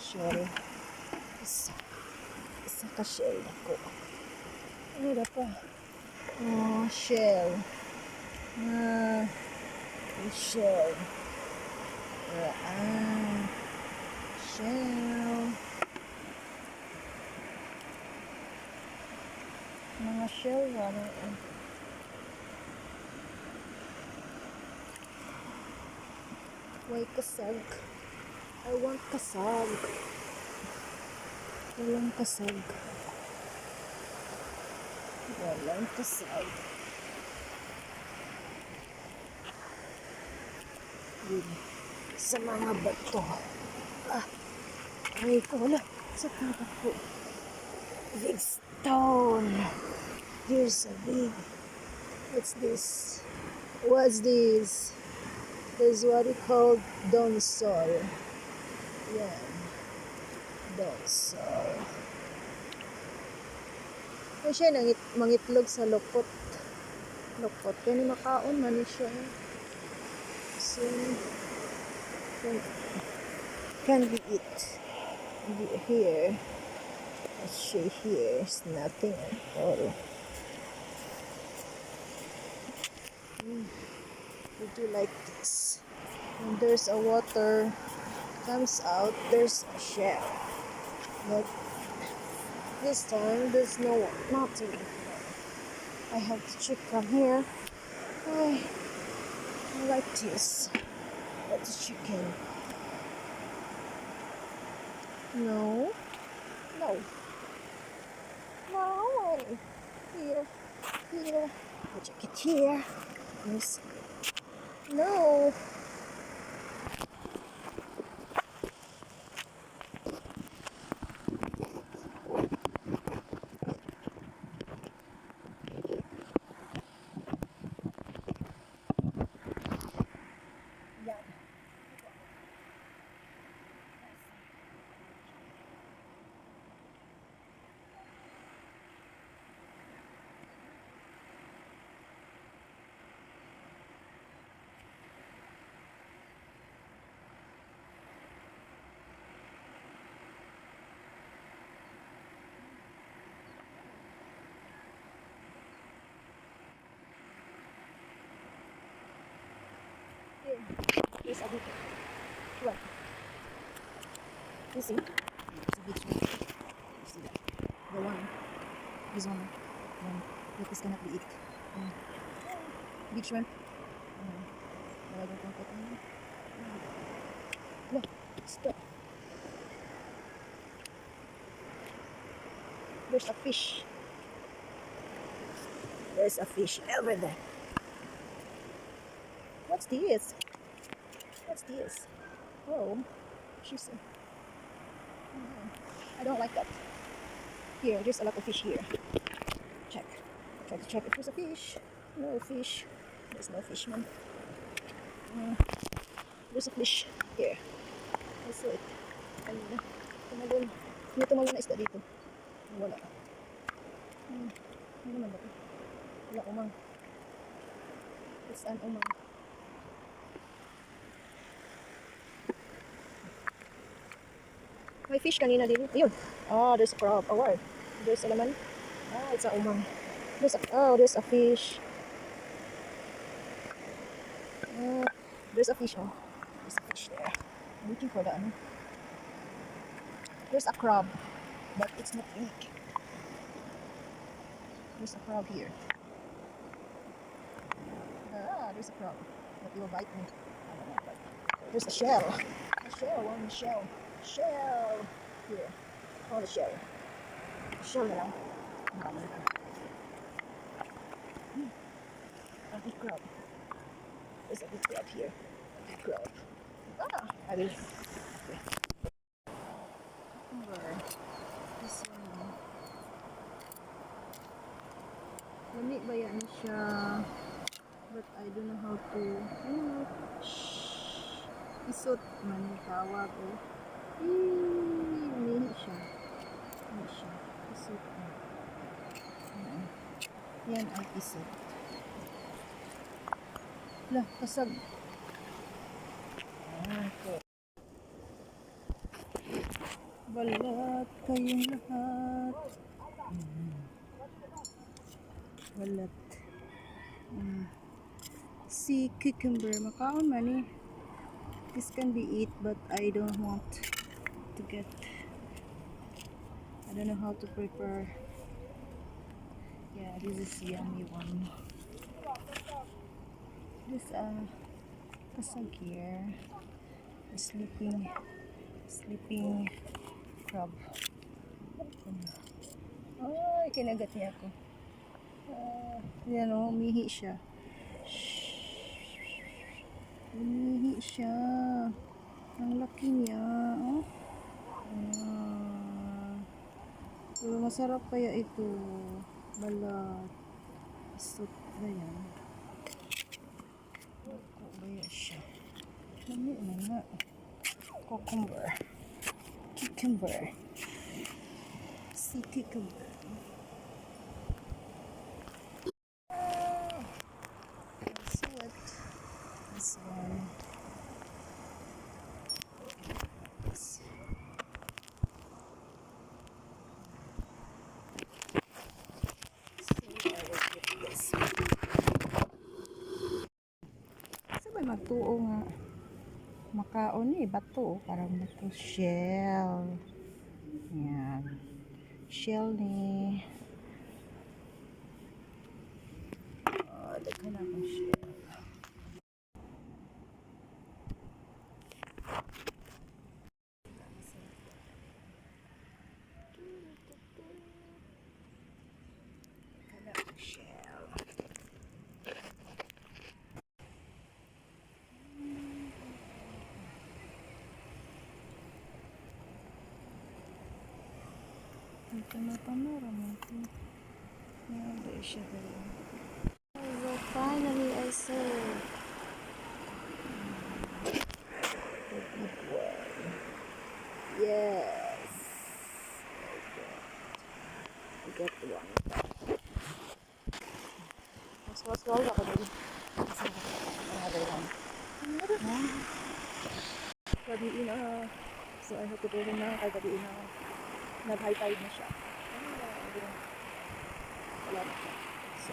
shell. Isa. Isa ka shell ako. Ano na pa? Oh, shell. Ah, shell. Ah, shell. Mga shell, ano, ah. Why kasag? I want kasag. Walang kasag. Walang kasag. Yun. Sa mga bato. Ah. Ay, ko wala. Sa mga bato. Big stone. Here's a big. What's this? What's this? This is what we call donsol. Yan. Donsol. Ay siya, nangit, mangitlog sa lukot. Lukot. Kaya ni makaon man siya. So, can, can we eat? The- Here. See here. It's nothing at all. Mm. Would you like this? When there's a water comes out, there's a shell. But this time, there's no one not nothing. I have to check from here. I, I like this. That's chicken. No. No. No. Here. Here. I'll check it here. Yes. No. Yan. Here. Here's a big Look. You see? It's a big shrimp. You see that? The one. This one. Um, look, this cannot be eaten. Um, big shrimp. Um, no, I don't want that one. Look, stop. There's a fish. There's a fish over there. What's this? What's this? Oh, she's. I don't like that. Here, there's a lot of fish here. Check. Try to check if there's a fish. No fish. There's no fish, man. Uh, there's a fish here. I saw it. Kanina. Tumalon. May tumalon na isda dito. Wala. Hmm. Ano naman ba? Wala umang. It's an umang. May fish kanina din. Ayun. Ah, oh, there's a crab. Oh, where? There's a laman. Ah, it's a umang. There's a, oh, there's a fish. Ah, there's a fish, oh. There's a fish there. I'm looking for that, ano. There's a crab, but it's not big. There's a crab here. Ah, there's a crab. But it will bite me. I don't know, but There's a shell. A shell, one shell. Shell. Here. Oh, the shell. Shell na lang. Ang dami na. Hmm. A big crab. There's a big crab here. A big crab. Ah, I will. Okay. Cucumber. This one. Lami ba yan siya? But I don't know how to, ano, shh, isot man yung tawag o. Eh, umihi siya. Ayan. Yan ay isot. Lah, kasag. Balat kayong lahat. Balat. Mm. Si cucumber, makaon man eh. This can be eat but I don't want to get I don't know how to prepare. Yeah, this is yummy one. This uh kasag here. A sleeping sleeping crab. Ay, kinagat niya ako. Ah, yan o, umihi siya. Umihi siya. Ang laki niya. Oh. Ayan. Pero masarap kaya ito. Balat. Soup na yan. Ako kaya siya. Dami na nga. Cucumber. Cucumber. Si cucumber. Ah, That's it. This one. This. So I will get this. Sabay magtuo nga. Makaon eh, bato. Parang bato. Shell. Yan. Shell ni. Oh, daghan akong shell. Daghan akong shell. Ito na panora mo ito. Nada siya dali. So finally I serve. The good one. Yes. I got one. Mas mas wala ako dali. Kasi nada yan. Gabi na. So I hope to go na kay gabi na. Nag-high tide na siya. Wala na siya. So,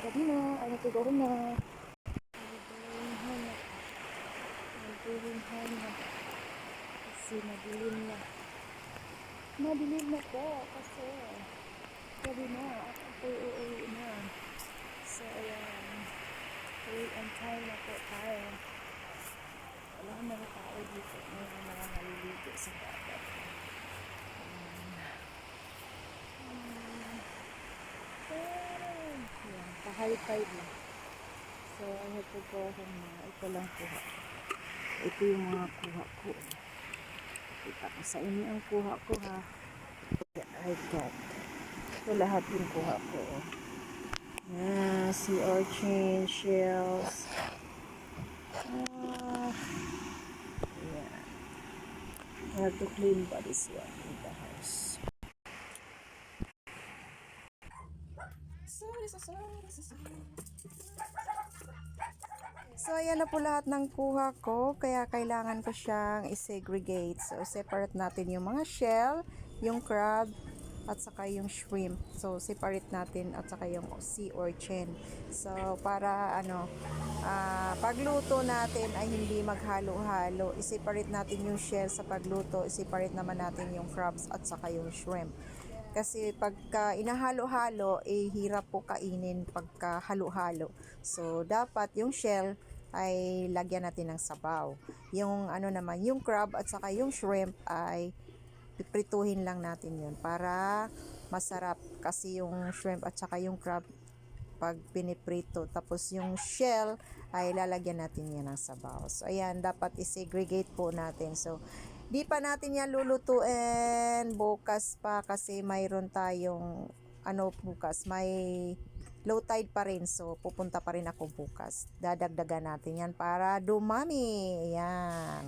gabi na. I have to go home na. Nag-going home na. Nag-going home na. Kasi madilim na. Madilim na po kasi gabi na. Ako'y uuwi na. So, ayan. Uwi and time na po tayo. Wala na tao dito. May mga naliligo sa dagat. Pa-high tide na. So, I have to go home na. Ito lang kuha. Ito yung mga kuha ko. Kita ko sa inyo ang kuha ko ha. I got. Ito lahat yung kuha ko. Ah, sea urchin, shells. Ah, yeah. I have to clean ba this ayan na po lahat ng kuha ko. Kaya kailangan ko siyang i-segregate. So, separate natin yung mga shell, yung crab, at saka yung shrimp. So, separate natin at saka yung sea urchin. So, para ano, ah, pagluto natin ay hindi maghalo-halo. I-separate natin yung shell sa pagluto. I-separate naman natin yung crabs at saka yung shrimp. Kasi pagka inahalo-halo, eh hirap po kainin pagka halo-halo. So, dapat yung shell ay lagyan natin ng sabaw. Yung ano naman, yung crab at saka yung shrimp ay piprituhin lang natin yun para masarap. Kasi yung shrimp at saka yung crab pag piniprito. Tapos yung shell ay lalagyan natin yan ng sabaw. So, ayan, dapat i-segregate po natin. So, di pa natin yan lulutuin bukas pa kasi mayroon tayong ano bukas, may low tide pa rin. So, pupunta pa rin ako bukas. Dadagdagan natin yan para dumami. Ayan.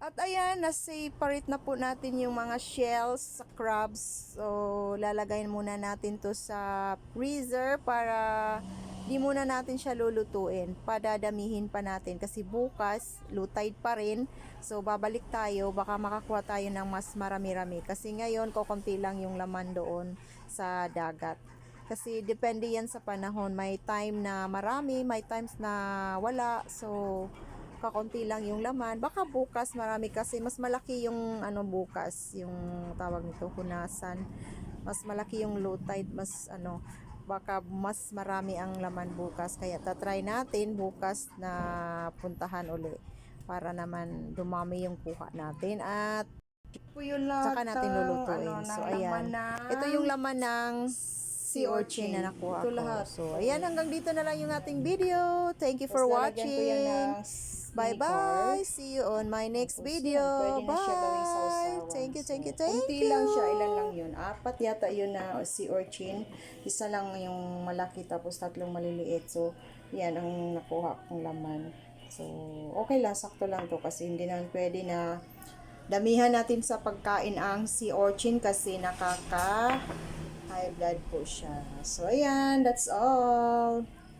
At ayan, na-separate na po natin yung mga shells sa crabs. So, lalagay muna natin to sa freezer para di muna natin siya lulutuin. Padadamihin pa natin kasi bukas, low tide pa rin. So, babalik tayo, baka makakuha tayo ng mas marami-rami. Kasi ngayon, kukunti lang yung laman doon sa dagat. Kasi depende yan sa panahon. May time na marami, may times na wala. So, kakonti lang yung laman. Baka bukas marami kasi mas malaki yung ano bukas, yung tawag nito, hunasan. Mas malaki yung low tide, mas ano, baka mas marami ang laman bukas. Kaya tatry natin bukas na puntahan uli para naman dumami yung kuha natin at Saka natin lulutuin. Ano, So, ayan. ito yung laman ng sea urchin na nakuha ko. lahat. So, ayan, hanggang dito na lang yung ating video. Thank you for Tapos watching. ng Bye-bye. See you on my next video. Bye. Thank you, thank you, thank Kunti you. lang siya, ilan lang yun. Apat yata yun na si urchin. Isa lang yung malaki tapos tatlong maliliit. So, yan ang nakuha kong laman. So, okay lang, sakto lang to kasi hindi naman pwede na damihan natin sa pagkain ang sea urchin kasi nakaka high blood po siya. So, ayan, that's all.